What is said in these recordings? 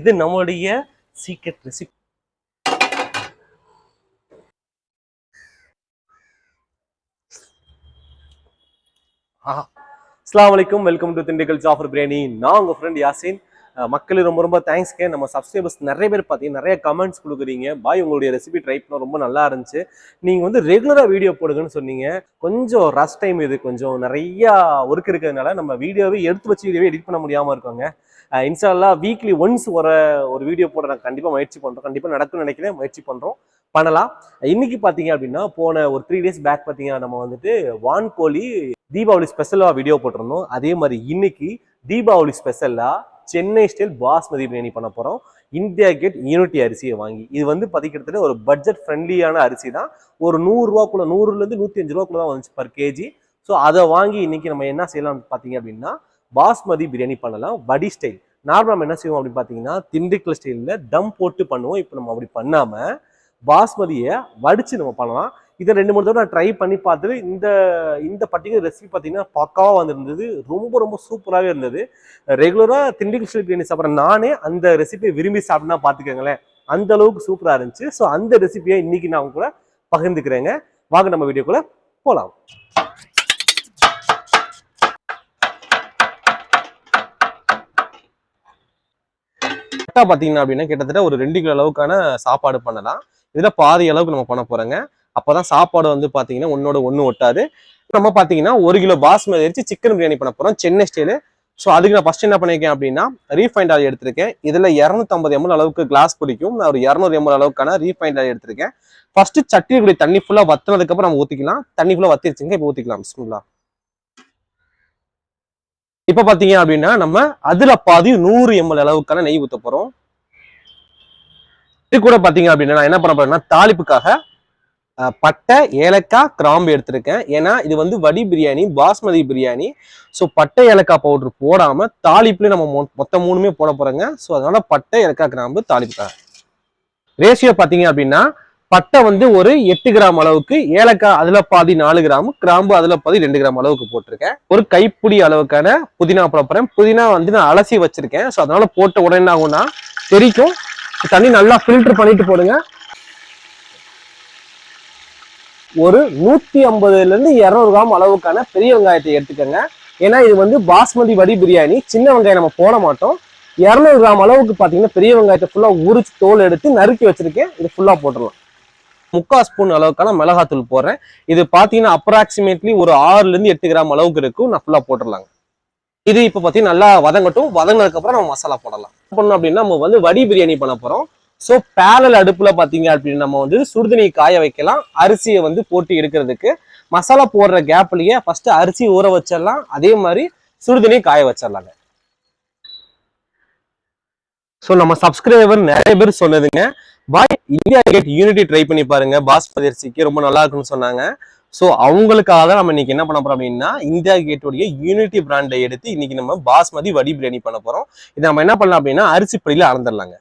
இது நம்மளுடைய secret recipe அஸ்லாம் வலைக்கும் வெல்கம் டு திண்டுக்கல் ஜாஃபர் பிரியாணி நான் உங்கள் ஃப்ரெண்ட் யாசின். அஹ் மக்களுக்கு ரொம்ப ரொம்ப தேங்க்ஸ்க்கு நம்ம சப்ஸ்கிரைபர்ஸ் நிறைய பேர் பார்த்தீங்கன்னா நிறைய கமெண்ட்ஸ் கொடுக்குறீங்க. பாய் உங்களுடைய ரெசிபி ட்ரை பண்ண ரொம்ப நல்லா இருந்துச்சு. நீங்கள் வந்து ரெகுலராக வீடியோ போடுங்கன்னு சொன்னீங்க. கொஞ்சம் ரஷ் டைம் இது. கொஞ்சம் நிறையா ஒர்க் இருக்கிறதுனால நம்ம வீடியோவே எடுத்து வச்சு வீடியோவே எடிட் பண்ண முடியாமல் இருக்கோங்க. இன்ஸ்டாலாம் வீக்லி ஒன்ஸ் ஒரு ஒரு வீடியோ போட நான் கண்டிப்பாக முயற்சி பண்ணுறோம் கண்டிப்பாக நடக்கும்னு நினைக்கிறேன். முயற்சி பண்ணுறோம் பண்ணலாம். இன்னைக்கு பார்த்தீங்க அப்படின்னா போன ஒரு த்ரீ டேஸ் பேக் பார்த்தீங்கன்னா நம்ம வந்துட்டு வான்கோழி தீபாவளி ஸ்பெஷலாக வீடியோ போட்டிருந்தோம். அதே மாதிரி இன்னைக்கு தீபாவளி ஸ்பெஷலாக சென்னை ஸ்டைல் பாஸ்மதி பிரியாணி பண்ண போகிறோம் இந்தியா கேட் யூனிட்டி அரிசியை வாங்கி இது வந்து பதிக்கிறதுல ஒரு பட்ஜெட் ஃப்ரெண்ட்லியான அரிசி தான். ஒரு நூறுரூவாக்குள்ள நூறுலேருந்து நூற்றி அஞ்சு ரூபாக்குள்ள தான் வந்துச்சு பர் கேஜி ஸோ அதை வாங்கி இன்னைக்கு நம்ம என்ன செய்யலாம்னு பார்த்தீங்க அப்படின்னா பாஸ்மதி பிரியாணி பண்ணலாம் வடி ஸ்டைல் நார்மலாக நம்ம என்ன செய்வோம் அப்படின்னு பார்த்தீங்கன்னா திண்டுக்கல் ஸ்டைலில் தம் போட்டு பண்ணுவோம். இப்போ நம்ம அப்படி பண்ணாமல் பாஸ்மதியை வடித்து நம்ம பண்ணலாம். இதை ரெண்டு மூணு தடவை நான் ட்ரை பண்ணி பார்த்துட்டு இந்த இந்த பர்டிகுலர் ரெசிபி பார்த்தீங்கன்னா பக்காவாக வந்திருந்தது. ரொம்ப ரொம்ப சூப்பராகவே இருந்தது. ரெகுலராக திண்டுக்கல் ஸ்டைல் பிரியாணி சாப்பிட்ற நானே அந்த ரெசிபியை விரும்பி சாப்பிட்னா பார்த்துக்கோங்களேன் அந்த அளவுக்கு சூப்பராக இருந்துச்சு. ஸோ அந்த ரெசிபியை இன்னைக்கு நான் உங்க கூட பகிர்ந்துக்கிறேங்க. வாங்க நம்ம வீடியோக்குள்ளே போகலாம் கரெக்டாக பார்த்தீங்கன்னா அப்படின்னா கிட்டத்தட்ட ஒரு ரெண்டு கிலோ அளவுக்கான சாப்பாடு பண்ணலாம். இதில் பாதி அளவுக்கு நம்ம பண்ண போகிறோங்க அப்போதான் சாப்பாடு வந்து பார்த்தீங்கன்னா ஒன்னோட ஒன்று ஒட்டாது. நம்ம பார்த்தீங்கன்னா ஒரு கிலோ பாஸ்மதி அரிசி சிக்கன் பிரியாணி பண்ண போகிறோம் சென்னை ஸ்டைலு ஸோ அதுக்கு நான் ஃபஸ்ட் என்ன பண்ணியிருக்கேன் அப்படின்னா ரீஃபைண்ட் ஆயில் எடுத்திருக்கேன். இதில் இரநூத்தம்பது எம்எல் அளவுக்கு கிளாஸ் பிடிக்கும். நான் ஒரு இரநூறு எம்எல் அளவுக்கான ரீஃபைண்ட் ஆயில் எடுத்திருக்கேன். ஃபர்ஸ்ட் சட்டியில் கூடிய தண்ணி ஃபுல்லாக வத்தினதுக்கப்புறம் நம்ம ஊற்றிக்கலாம் தண்ணி ஃபுல்லாக வத்திருச்சுங்க இப்போ ஊற்றிக்கலாம் பிஸ்மில்லா இப்போ பார்த்தீங்க அப்படின்னா நம்ம அதில் பாதி நூறு எம்எல் அளவுக்கான நெய் ஊற்ற போகிறோம் இது கூட பார்த்தீங்க அப்படின்னா நான் என்ன பண்ண போறேன்னா தாளிப்புக்காக பட்டை ஏலக்காய் கிராம்பு எடுத்திருக்கேன். ஏன்னா இது வந்து வடி பிரியாணி பாஸ்மதி பிரியாணி. ஸோ பட்டை ஏலக்காய் பவுடர் போடாம தாளிப்புல நம்ம மொத்த மூணுமே போட போகிறோங்க ஸோ அதனால பட்டை ஏலக்காய் கிராம்பு தாளிப்புக்காக. ரேஷியோ பார்த்தீங்க அப்படின்னா பட்டை வந்து ஒரு எட்டு கிராம் அளவுக்கு ஏலக்காய் அதுல பாதி நாலு கிராம் கிராம்பு அதுல பாதி ரெண்டு கிராம் அளவுக்கு போட்டிருக்கேன். ஒரு கைப்பிடி அளவுக்கான புதினா போட புதினா வந்து நான் அலசி வச்சிருக்கேன். ஸோ அதனால போட்ட உடனே என்ன ஆகும்னா தெரிக்கும் தண்ணி நல்லா ஃபில்டர் பண்ணிட்டு போடுங்க. ஒரு நூத்தி ஐம்பதுல இருந்து இருநூறு கிராம் அளவுக்கான பெரிய வெங்காயத்தை எடுத்துக்கோங்க. ஏன்னா இது வந்து பாஸ்மதி வடி பிரியாணி. சின்ன வெங்காயம் நம்ம போட மாட்டோம். இரநூறு கிராம் அளவுக்கு பார்த்தீங்கன்னா பெரிய வெங்காயத்தை ஃபுல்லாக உரிச்சு தோல் எடுத்து நறுக்கி வச்சிருக்கேன். இது ஃபுல்லாக போட்டுடலாம். முக்கால் ஸ்பூன் அளவுக்கான மிளகாத்தூள் போடுறேன். இது பார்த்தீங்கன்னா அப்ராக்சிமேட்லி ஒரு ஆறுல இருந்து எட்டு கிராம் அளவுக்கு இருக்கும். நான் ஃபுல்லாக போட்டுடலாங்க இது இப்போ பார்த்தீங்கன்னா நல்லா வதங்கட்டும். வதங்கினதுக்கப்புறம் நம்ம மசாலா போடலாம். என்ன அப்படின்னா நம்ம வந்து வடி பிரியாணி பண்ண போறோம். ஸோ பேரல் அடுப்புல பார்த்தீங்க அப்படின்னு நம்ம வந்து சுடுதண்ணி காய வைக்கலாம். அரிசியை வந்து போட்டு எடுக்கிறதுக்கு. மசாலா போடுற கேப்லயே ஃபஸ்ட்டு அரிசி ஊற வச்சிடலாம். அதே மாதிரி சுடுதண்ணி காய வச்சிடலாங்க. ஸோ நம்ம சப்ஸ்கிரைபர் நிறைய பேர் சொன்னதுங்க. பாய் இந்தியா கேட் யூனிட்டி ட்ரை பண்ணி பாருங்க. பாஸ்மதி அரிசிக்கு ரொம்ப நல்லா இருக்குன்னு சொன்னாங்க. ஸோ அவங்களுக்காக தான் நம்ம இன்னைக்கு என்ன பண்ண போறோம் அப்படின்னா இந்தியா கேட்டுடைய யூனிட்டி பிராண்டை எடுத்து இன்னைக்கு நம்ம பாஸ்மதி வடி பிரியாணி பண்ண போறோம். இதை நம்ம என்ன பண்ணலாம் அப்படின்னா அரிசி படியில அளந்துடலாங்க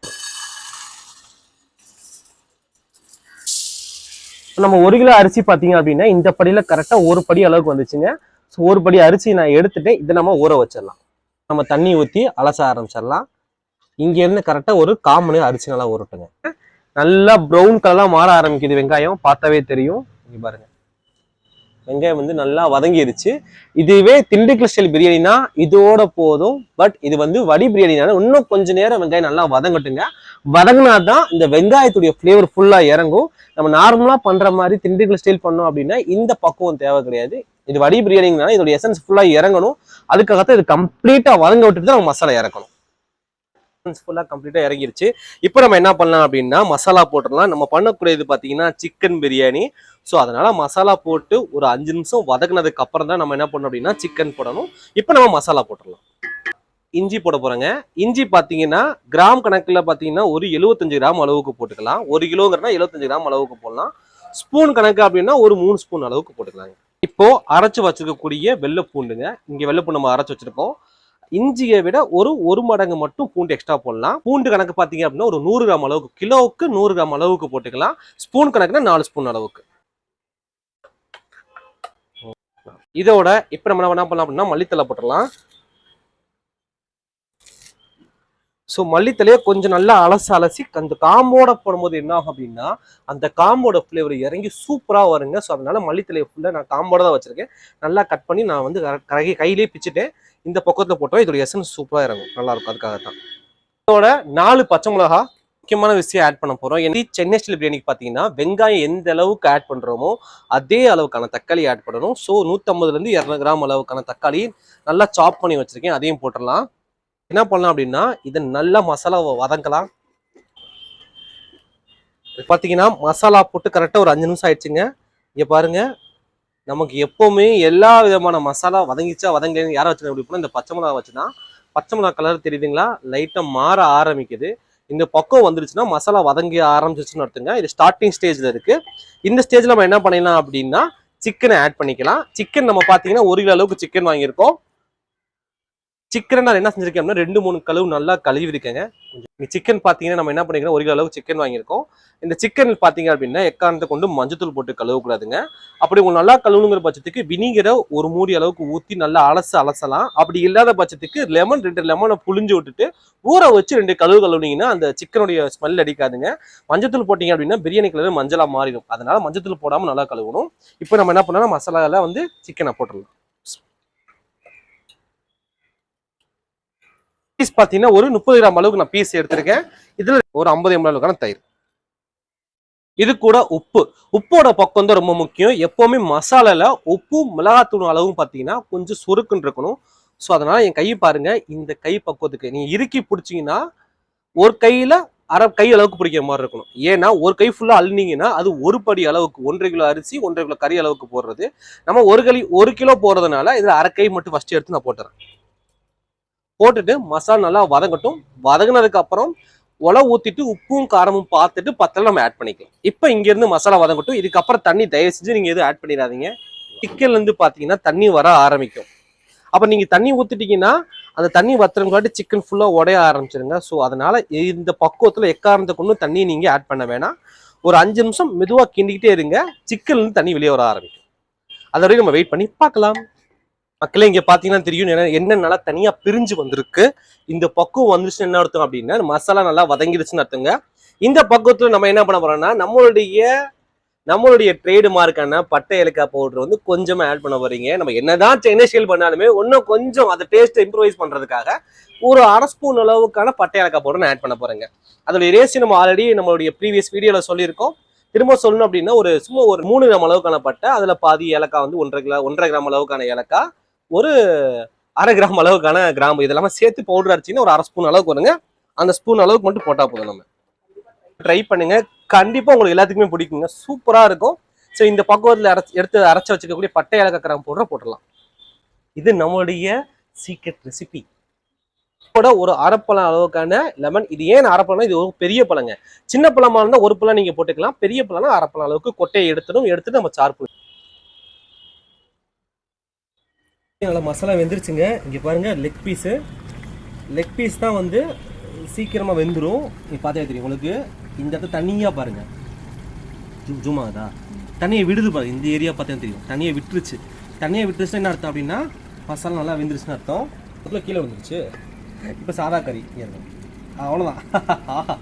நம்ம ஒரு கிலோ அரிசி பார்த்தீங்க அப்படின்னா இந்த படியில கரெக்டாக ஒரு படி அளவுக்கு வந்துச்சுங்க. ஸோ ஒரு படி அரிசி நான் எடுத்துட்டு இதை நம்ம ஊற வச்சிடலாம். நம்ம தண்ணி ஊற்றி அலச ஆரம்பிச்சிடலாம். இங்கேருந்து கரெக்டாக ஒரு காமனு அரிசி நல்லா ஊறட்டுங்க. நல்லா ப்ரௌன் கலராக மாற ஆரம்பிக்குது வெங்காயம். பார்த்தாவே தெரியும். இங்க பாருங்க. வெங்காயம் வந்து நல்லா வதங்கிருச்சு. இதுவே திண்டுக்கல் ஸ்டைல் பிரியாணினா இதோட போதும். பட் இது வந்து வடி பிரியாணினால இன்னும் கொஞ்ச நேரம் வெங்காயம் நல்லா வதங்கட்டுங்க. வதங்கினா தான் இந்த வெங்காயத்துடைய ஃப்ளேவர் ஃபுல்லாக இறங்கும். நம்ம நார்மலாக பண்ணுற மாதிரி திண்டுக்கல் ஸ்டைல் பண்ணோம் அப்படின்னா இந்த பக்குவம் தேவை கிடையாது. இது வடி பிரியாணிங்கனால இதோட எசன்ஸ் ஃபுல்லாக இறங்கணும். அதுக்காகத்தான் இது கம்ப்ளீட்டாக வதங்க விட்டுட்டு தான் நம்ம மசாலா இறக்கணும். ஃபுல்லாக கம்ப்ளீட்டாக இறங்கிருச்சு. இப்போ நம்ம என்ன பண்ணலாம் அப்படின்னா மசாலா போட்டுடலாம். நம்ம பண்ணக்கூடியது பார்த்தீங்கன்னா சிக்கன் பிரியாணி ஸோ அதனால் மசாலா போட்டு ஒரு அஞ்சு நிமிஷம் வதக்குனதுக்கு அப்புறம் தான் நம்ம என்ன பண்ணணும் அப்படின்னா சிக்கன் போடணும். இப்போ நம்ம மசாலா போட்டுடலாம். இஞ்சி போட போகிறோங்க இஞ்சி பார்த்தீங்கன்னா கிராம் கணக்கில் பார்த்தீங்கன்னா ஒரு 75 கிராம் அளவுக்கு போட்டுக்கலாம். ஒரு கிலோங்கிறனா 75 கிராம் அளவுக்கு போடலாம். ஸ்பூன் கணக்கு அப்படின்னா ஒரு மூணு ஸ்பூன் அளவுக்கு போட்டுக்கலாங்க. இப்போ அரைச்சு வச்சிருக்கக்கூடிய வெள்ளை பூண்டுங்க. இங்கே வெள்ளை பூண்டு நம்ம அரைச்சு வச்சிருக்கோம். இஞ்சியை விட ஒரு ஒரு மடங்கு மட்டும் பூண்டு எக்ஸ்ட்ரா போடலாம். பூண்டு கணக்கு பார்த்தீங்க அப்படின்னா ஒரு நூறு கிராம் அளவுக்கு கிலோவுக்கு நூறு கிராம் அளவுக்கு போட்டுக்கலாம். ஸ்பூன் கணக்குனா நாலு ஸ்பூன் அளவுக்கு. இதோட இப்ப நம்ம என்ன பண்ணலாம் அப்படின்னா மல்லித்தலை போட்டுடலாம். ஸோ மல்லித்தலையை கொஞ்சம் நல்லா அலசி அலசி அந்த காம்போட போடும்போது என்ன ஆகும் அப்படின்னா அந்த காம்போட ஃப்ளேவர் இறங்கி சூப்பராக வருங்க. ஸோ அதனால மல்லித்தலையை ஃபுல்லாக நான் காம்போட தான் வச்சுருக்கேன். நல்லா கட் பண்ணி நான் வந்து கரகி கையிலேயே பிச்சுட்டேன் இந்த பக்கத்தில் போட்டோம் இதோட எசன்ஸ் சூப்பராக இறங்கும். நல்லா இருக்கும். அதுக்காக தான் இதோட நாலு பச்சை மிளகா முக்கியமான விஷயம் ஆட் பண்ண போகிறோம் என்ன சென்னை ஸ்டைல் பிரியாணிக்கு பார்த்தீங்கன்னா வெங்காயம் எந்த அளவுக்கு ஆட் பண்ணுறோமோ அதே அளவுக்கான தக்காளி ஆட் பண்ணணும். ஸோ நூற்றம்பதுலேருந்து இரநூறு கிராம் அளவுக்கான தக்காளி நல்லா சாப் பண்ணி வச்சுருக்கேன். அதையும் போட்டுடலாம். என்ன பண்ணலாம் அப்படின்னா இதை நல்லா மசாலாவை வதங்கலாம். பார்த்தீங்கன்னா மசாலா போட்டு கரெக்டாக ஒரு அஞ்சு நிமிஷம் ஆயிடுச்சுங்க. இங்கே பாருங்க நமக்கு எப்போவுமே எல்லா விதமான மசாலா வதங்கிச்சா வதங்கலன்னு யாரை வச்சு அப்படி போனால் இந்த பச்சை மிளகா வச்சுனா பச்சை மிளகா கலர் தெரியுதுங்களா? லைட்டாக மாற ஆரம்பிக்குது. இந்த பக்கம் வந்துருச்சுன்னா மசாலா வதங்கி ஆரம்பிச்சிச்சுன்னு அர்த்தங்க. இது ஸ்டார்டிங் ஸ்டேஜில் இருக்குது இந்த ஸ்டேஜில் நம்ம என்ன பண்ணிடலாம் அப்படின்னா சிக்கனை ஆட் பண்ணிக்கலாம். சிக்கன் நம்ம பார்த்தீங்கன்னா ஒரு கிலோ அளவுக்கு சிக்கன் வாங்கியிருக்கோம். சிக்கனை நான் என்ன செஞ்சிருக்கேன் அப்படின்னா ரெண்டு மூணு கழுவு நல்லா கழுவி இருக்கேங்க சிக்கன் பார்த்தீங்கன்னா நம்ம என்ன பண்ணிக்கிறோம்? ஒரு கிலோ அளவு சிக்கன் வாங்கியிருக்கோம். இந்த சிக்கன் பார்த்தீங்க அப்படின்னா எக்காரணத்தை கொண்டு மஞ்சத்தூள் போட்டு கழுவக்கூடாதுங்க. அப்படி உங்களுக்கு நல்லா கழுவுங்கிற பட்சத்துக்கு வினிகரை ஒரு மூடி அளவுக்கு ஊற்றி நல்லா அலச அலசலாம். அப்படி இல்லாத பட்சத்துக்கு லெமன் ரெண்டு லெமனை புளிஞ்சு விட்டுட்டு ஊற வச்சு ரெண்டு கழுவு கழுவுனீங்கன்னா அந்த சிக்கனுடைய ஸ்மெல் அடிக்காதுங்க. மஞ்சத்தூள் போட்டீங்க அப்படின்னா பிரியாணி கலர் மஞ்சளாக மாறிடும். அதனால மஞ்சத்தூள் போடாமல் நல்லா கழுவணும். இப்போ நம்ம என்ன பண்ணோம்னா மசாலாவில் வந்து சிக்கனை போட்டுடலாம். பீஸ் பார்த்தீங்கன்னா ஒரு முப்பது கிராம் அளவுக்கு நான் பீஸ் எடுத்திருக்கேன். இதில் ஒரு ஐம்பது எம்எல் அளவுக்கான தயிர். இது கூட உப்பு. உப்போட பக்கம் தான் ரொம்ப முக்கியம். எப்பவுமே மசாலால உப்பும் மிளகாத்தூள் அளவும் பார்த்தீங்கன்னா கொஞ்சம் சுருக்குன்னு இருக்கணும். ஸோ அதனால என் கையை பாருங்க. இந்த கை பக்குவத்துக்கு நீங்கள் இறுக்கி பிடிச்சிங்கன்னா ஒரு கையில அரை கை அளவுக்கு பிடிக்கிற மாதிரி இருக்கணும். ஏன்னா ஒரு கை ஃபுல்லா அள்ளினீங்கன்னா அது ஒரு படி அளவுக்கு ஒன்றரை கிலோ அரிசி ஒன்றரை கிலோ கறி அளவுக்கு போடுறது. நம்ம ஒரு கலி ஒரு கிலோ போடுறதுனால இதில் அரை கை மட்டும் ஃபஸ்ட்டு எடுத்து நான் போட்டுறேன். போட்டுட்டு மசாலா நல்லா வதங்கட்டும். வதங்கினதுக்கு அப்புறம் உலை ஊத்திட்டு உப்பும் காரமும் பார்த்துட்டு பத்தல நம்ம ஆட் பண்ணிக்கலாம். இப்போ இங்க இருந்து மசாலா வதங்கட்டும். இதுக்கப்புறம் தண்ணி தயவு செஞ்சு நீங்க எதுவும் ஆட் பண்ணிடாதீங்க. சிக்கன்லேருந்து இருந்து பாத்தீங்கன்னா தண்ணி வர ஆரம்பிக்கும். அப்ப நீங்க தண்ணி ஊத்திட்டீங்கன்னா அந்த தண்ணி வத்துறங்காட்டி சிக்கன் ஃபுல்லா உடைய ஆரம்பிச்சிருங்க. ஸோ அதனால இந்த பக்குவத்துல எக்காரணத்தை கொண்டு தண்ணியை நீங்க ஆட் பண்ண வேணாம். ஒரு அஞ்சு நிமிஷம் மெதுவா கிண்டிக்கிட்டே இருங்க. சிக்கன்ல இருந்து தண்ணி வெளியே வர ஆரம்பிக்கும். அதை வரையும் நம்ம வெயிட் பண்ணி பார்க்கலாம். மக்களே இங்க பாத்தீங்கன்னா தெரியும் என்ன- நல்லா தனியா பிரிஞ்சு வந்திருக்கு. இந்த பக்குவம் வந்துருச்சுன்னு என்ன அர்த்தம் அப்படின்னா மசாலா நல்லா வதங்கிடுச்சுன்னு அர்த்தங்க. இந்த பக்குவத்துல நம்ம என்ன பண்ண போறோம்னா நம்மளுடைய நம்மளுடைய ட்ரேடு மார்க்கான பட்டை ஏலக்காய் பவுடர் வந்து கொஞ்சமா ஆட் பண்ண போறீங்க. நம்ம என்னதான் சைனா ஸ்டைல் பண்ணாலுமே இன்னும் கொஞ்சம் அதை டேஸ்ட் இம்ப்ரூவைஸ் பண்றதுக்காக ஒரு அரை ஸ்பூன் அளவுக்கான பட்டை ஏலக்காய் பவுடர் ஆட் பண்ண போறேங்க. அதோடைய ரேசி நம்ம ஆல்ரெடி நம்மளுடைய ப்ரீவியஸ் வீடியோல சொல்லியிருக்கோம். திரும்ப சொல்லணும் அப்படின்னா ஒரு சும்மா ஒரு மூணு கிராம் அளவுக்கான பட்டை அதுல பாதி ஏலக்காய் வந்து ஒன்றரை கிலோ ஒன்றரை கிராம் அளவுக்கான ஏலக்காய் ஒரு அரை கிராம் அளவுக்கான கிராம்பு இதெல்லாமே சேர்த்து பவுடர் அரைச்சிங்கன்னா ஒரு அரை ஸ்பூன் அளவுக்கு வருங்க. அந்த ஸ்பூன் அளவுக்கு மட்டும் போட்டால் போதும் நம்ம. ட்ரை பண்ணுங்க. கண்டிப்பாக உங்களுக்கு எல்லாத்துக்குமே பிடிக்குங்க. சூப்பராக இருக்கும். ஸோ இந்த பக்குவத்தில் அரைச்சு எடுத்து அரைச்சி வச்சுக்கக்கூடிய பட்டை ஏலக்காய் கிராம் பவுடர் போட்டுடலாம். இது நம்மளுடைய சீக்ரெட் ரெசிபி கூட ஒரு அரைப்பழம் அளவுக்கான லெமன் இது ஏன் அரைப்பழம் இது ஒரு பெரிய பழங்க. சின்ன பழமா இருந்தால் ஒரு பழம் நீங்கள் போட்டுக்கலாம். பெரிய பழம்னா அரைப்பழம் அளவுக்கு கொட்டையை எடுத்துடும் எடுத்துட்டு நம்ம சார்பு நல்லா மசாலா வெந்துருச்சுங்க. இங்கே பாருங்கள் லெக் பீஸு லெக் பீஸ் தான் வந்து சீக்கிரமாக வெந்துடும் நீ பார்த்தே தெரியும் உங்களுக்கு? இந்த இடத்துல தண்ணியாக பாருங்கள் ஜூ- ஜூம் ஆகுதா தண்ணியை விடுது பாருங்க இந்த ஏரியா பார்த்தா தெரியும். தண்ணியை விட்டுருச்சு. தண்ணியை விட்டுருச்சுன்னா என்ன அர்த்தம் அப்படின்னா மசாலா நல்லா வெந்துருச்சுன்னு அர்த்தம். அதுக்குள்ள கீழே வந்துருச்சு இப்போ சாதா கறி இங்க அவ்வளோதான்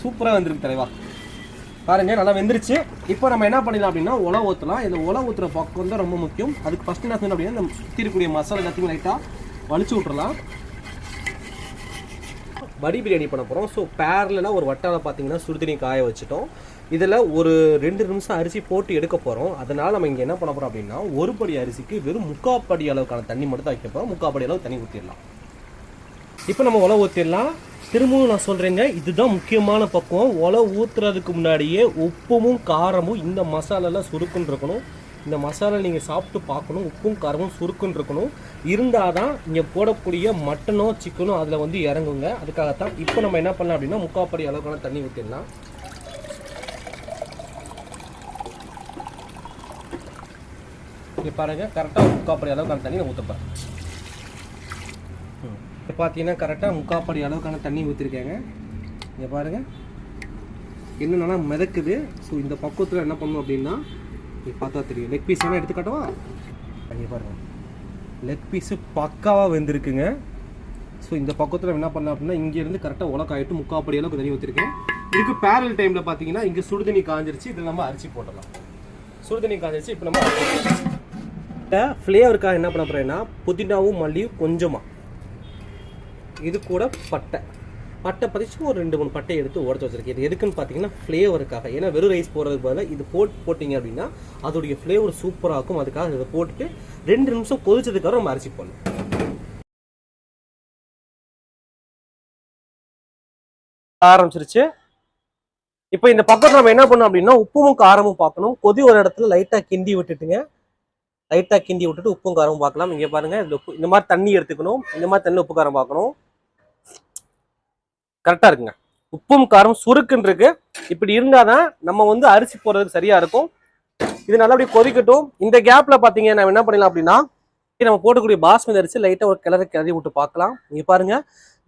சூப்பராக வந்துருக்கு தலைவா. பாருங்க நல்லா வெந்துருச்சு. இப்போ நம்ம என்ன பண்ணிடலாம் அப்படின்னா உல ஊற்றலாம் இந்த உல ஊற்றுற பக்கம் தான் ரொம்ப முக்கியம். அதுக்கு ஃபஸ்ட் என்ன அப்படின்னா நம்ம சுற்றி இருக்கக்கூடிய மசாலா எல்லாத்தையும் லைட்டாக வலிச்சு விட்றலாம் வடி பிரியாணி பண்ண போகிறோம் ஸோ பேரலாம் ஒரு வட்டாவில் பார்த்தீங்கன்னா சுடுதண்ணி காய வச்சுட்டோம். இதில் ஒரு ரெண்டு நிமிஷம் அரிசி போட்டு எடுக்க போகிறோம் அதனால் நம்ம இங்கே என்ன பண்ண போகிறோம் அப்படின்னா ஒரு படி அரிசிக்கு வெறும் முக்காப்படி அளவுக்கான தண்ணி மட்டும் தான் வைக்க போகிறோம் முக்காப்படி அளவு தண்ணி ஊற்றிடலாம் இப்போ நம்ம உலை ஊற்றிடலாம் திரும்பவும் நான் சொல்கிறேங்க இதுதான் முக்கியமான பக்குவம். உலை ஊற்றுறதுக்கு முன்னாடியே உப்புமும் காரமும் இந்த மசாலாலாம் சுருக்குன்னு இருக்கணும். இந்த மசாலா நீங்கள் சாப்பிட்டு பார்க்கணும். உப்பும் காரமும் சுருக்குன்னு இருக்கணும். இருந்தால் தான் இங்கே போடக்கூடிய மட்டனோ சிக்கனோ அதில் வந்து இறங்குங்க. அதுக்காகத்தான் இப்போ நம்ம என்ன பண்ணலாம் அப்படின்னா முக்காப்படி அளவுக்கான தண்ணி ஊற்றிடலாம் இங்கே பாருங்கள் கரெக்டாக முக்காப்படி அளவுக்கான தண்ணி நான் ஊற்றப்பேன் பார்த்தீங்கன்னா கரெக்டாக முக்காப்படி அளவுக்கான தண்ணி ஊற்றிருக்கேங்க இங்கே பாருங்க. என்னென்னா மிதக்குது? ஸோ இந்த பக்குவத்தில் என்ன பண்ணணும் அப்படின்னா நீ பார்த்தா தெரியும். லெக் பீஸ் வேணால் எடுத்துக்காட்டவா? அங்கே பாருங்கள் லெக் பீஸு பக்காவாக வெந்திருக்குங்க. ஸோ இந்த பக்கத்தில் என்ன பண்ணலாம் அப்படின்னா இங்கேருந்து கரெக்டாக உலக்காயிட்டு முக்காப்படி அளவுக்கு தண்ணி ஊற்றிருக்கேன் இதுக்கு பேரல் டைமில் பார்த்தீங்கன்னா இங்கே சுடுதண்ணி காஞ்சிருச்சு. இதில் நம்ம அரிசி போட்டுடலாம். சுடுதண்ணி காஞ்சிருச்சு. இப்போ நம்ம ஃப்ளேவருக்காக என்ன பண்ண போகிறேன்னா புதினாவும் மல்லியும் கொஞ்சமாக இது கூட பட்டை. பட்டை பதிச்சு ஒரு ரெண்டு மூணு பட்டை எடுத்து உடச்சு வச்சிருக்கேன் இது எதுக்குன்னு பார்த்தீங்கன்னா ஃப்ளேவருக்காக ஏன்னா வெறும் ரைஸ் போடுறதுக்கு பதிலாக இது போட்டு போட்டிங்க அப்படின்னா அதோடைய ஃப்ளேவர் சூப்பராக இருக்கும். அதுக்காக இதை போட்டுட்டு ரெண்டு நிமிஷம் கொதிச்சதுக்கப்புறம் நம்ம அரிசி போடணும். ஆரம்பிச்சிருச்சு. இப்போ இந்த பக்கத்தில் நம்ம என்ன பண்ணோம் அப்படின்னா உப்பும் காரமும் பார்க்கணும். கொதி ஒரு இடத்துல லைட்டாக கிண்டி விட்டுட்டுங்க. லைட்டாக கிண்டி விட்டுட்டு உப்பும் காரமும் பார்க்கலாம். இங்கே பாருங்கள் இந்த உப்பு இந்த மாதிரி தண்ணி எடுத்துக்கணும். இந்த மாதிரி தண்ணி உப்பு காரம் பார்க்கணும். கரெக்டாக இருக்குங்க. உப்பும் காரம் சுருக்குன்னு இருக்கு இப்படி இருந்தாதான் நம்ம வந்து அரிசி போடுறதுக்கு சரியாக இருக்கும். இது நல்லபடியா கொதிக்கட்டும். இந்த கேப்பில் பார்த்தீங்கன்னா நம்ம என்ன பண்ணலாம் அப்படின்னா நம்ம போட்டக்கூடிய பாஸ்மதி அரிசி லைட்டாக ஒரு கிளறி கிளறி விட்டு பார்க்கலாம். நீங்கள் பாருங்க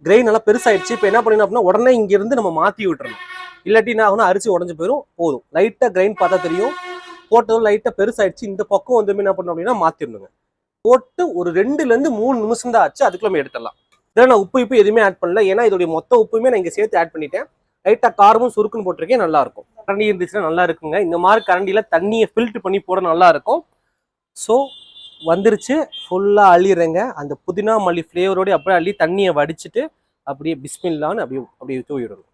கிரெயின் நல்லா பெருசாயிடுச்சு. இப்போ என்ன பண்ணணும் அப்படின்னா உடனே இங்கேருந்து நம்ம மாற்றி விட்டுறணும். இல்லாட்டி என்ன ஆகும் அரிசி உடஞ்சி போயிடும் போதும். லைட்டாக கிரைன் பார்த்தா தெரியும். போட்டதும் லைட்டாக பெருசாயிடுச்சு. இந்த பக்கம் வந்து என்ன பண்ணணும் அப்படின்னா மாற்றிடணுங்க போட்டு ஒரு ரெண்டுலேருந்து மூணு நிமிஷம் தான் ஆச்சு. அதுக்குள்ள நம்ம எடுத்துடலாம். இதில் நான் உப்பு இப்போ எதுவுமே ஆட் பண்ணல. ஏன்னா இதோடைய மொத்த உப்புமே நான் இங்கே சேர்த்து ஆட் பண்ணிட்டேன். லைட்டாக காரமும் சுருக்குன்னு போட்டிருக்கேன். நல்லா இருக்கும். கரண்டி இருந்துச்சுன்னா நல்லா இருக்குங்க. இந்த மாதிரி கரண்டியில் தண்ணியை ஃபில்ட்ரு பண்ணி போட நல்லாயிருக்கும் ஸோ வந்துருச்சு. ஃபுல்லாக அள்ளிடுறேங்க. அந்த புதினா மல்லி ஃப்ளேவரோடய அப்படியே அள்ளி தண்ணியை வடிச்சிட்டு அப்படியே பிஸ்மில்லான்னு அப்படியே அப்படியே தூவிடணும்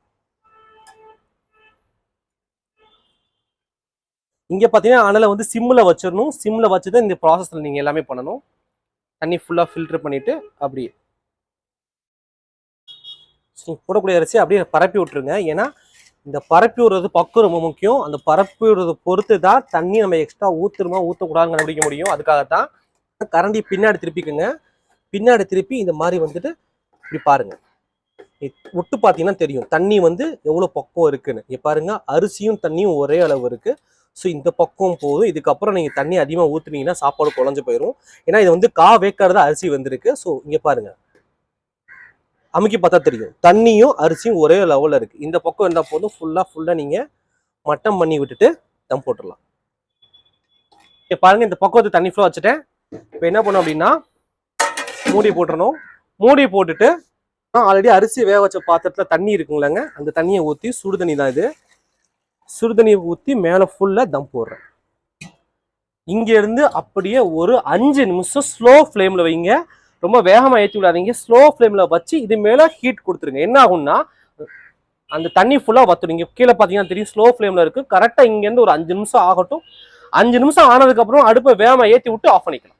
இங்கே பார்த்தீங்கன்னா அனலை வந்து சிம்மில் வச்சிடணும். சிம்மில் வச்சு தான் இந்த ப்ராசஸில் நீங்கள் எல்லாமே பண்ணணும். தண்ணி ஃபுல்லாக ஃபில்ட்ரு பண்ணிவிட்டு அப்படியே. போடக்கூடிய அரிசி அப்படியே பரப்பி விட்டுருங்க. ஏன்னா இந்த பரப்பி விடுறது பக்கம் ரொம்ப முக்கியம். அந்த பரப்பி விடுறதை பொறுத்து தான் தண்ணி நம்ம எக்ஸ்ட்ரா ஊற்றுருமா ஊற்றக்கூடாதுன்னு கண்டுபிடிக்க முடியும். அதுக்காகத்தான் கரண்டி பின்னாடி திருப்பிக்குங்க. பின்னாடி திருப்பி இந்த மாதிரி வந்துட்டு இப்படி பாருங்கள் விட்டு பார்த்தீங்கன்னா தெரியும். தண்ணி வந்து எவ்வளோ பக்கம் இருக்குன்னு. இங்க பாருங்க அரிசியும் தண்ணியும் ஒரே அளவு இருக்குது ஸோ இந்த பக்கம் போதும். இதுக்கப்புறம் நீங்கள் தண்ணி அதிகமாக ஊற்றுனீங்கன்னா சாப்பாடு குழஞ்சு போயிடும் ஏன்னா இது வந்து கா வேக்காடு அரிசி வந்திருக்கு. ஸோ இங்கே பாருங்கள் அமுக்கி பார்த்தா தெரியும். தண்ணியும் அரிசியும் ஒரே லெவலில் இருக்குது இந்த பக்கம் இருந்தால் போதும். ஃபுல்லாக ஃபுல்லாக நீங்கள் மட்டம் பண்ணி விட்டுட்டு தம் போட்டுடலாம். இப்போ பாருங்கள் இந்த பக்கத்து தண்ணி ஃபுல்லாக வச்சுட்டேன். இப்போ என்ன பண்ணோம் அப்படின்னா மூடி போட்டுறணும். மூடி போட்டுட்டு ஆல்ரெடி அரிசி வேக வச்ச பாத்திரத்தில் தண்ணி இருக்குங்களேங்க. அந்த தண்ணியை ஊற்றி சுடு தண்ணி தான் இது. சுடு தண்ணியை ஊற்றி மேலே ஃபுல்லாக தம் போடுறேன். இங்கேருந்து அப்படியே ஒரு அஞ்சு நிமிஷம் ஸ்லோ ஃப்ளேமில் வைங்க. ரொம்ப வேகமாக ஏற்றி விடாதீங்க. ஸ்லோ ஃப்ளேமில் வச்சு இது மேலே ஹீட் கொடுத்துருங்க. என்ன ஆகும்னா அந்த தண்ணி ஃபுல்லாக வத்துடுங்க கீழே பார்த்தீங்கன்னா தெரியும் ஸ்லோ ஃப்ளேமில் இருக்குது கரெக்டாக இங்கேருந்து ஒரு அஞ்சு நிமிஷம் ஆகட்டும். அஞ்சு நிமிஷம் ஆனதுக்கப்புறம் அடுப்பை வேகமாக ஏற்றி விட்டு ஆஃப் பண்ணிக்கலாம்.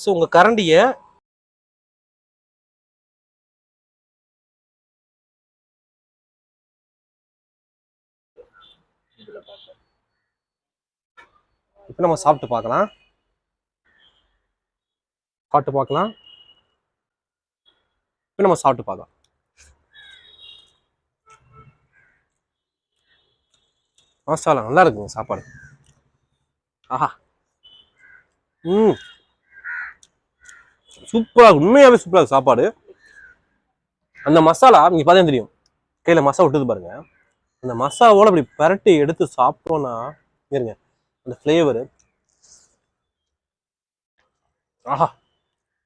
ஸோ உங்கள் கரண்டியை இப்போ நம்ம சாப்பிட்டு பார்க்கலாம். சாப்பிட்டு பார்க்கலாம். இப்போ நம்ம சாப்பிட்டு பார்க்கலாம். மசாலா நல்லா இருக்குங்க சாப்பாடு. ஆஹா. ம். சூப்பராக உண்மையாகவே சூப்பராக இருக்கு சாப்பாடு. அந்த மசாலா நீங்க பார்த்தா தெரியும். கையில் மசாலா விட்டுது பாருங்க. அந்த மசாலாவோட அப்படி பரட்டி எடுத்து சாப்பிட்டோன்னா இருங்க. அந்த ஃப்ளேவரு ஆஹா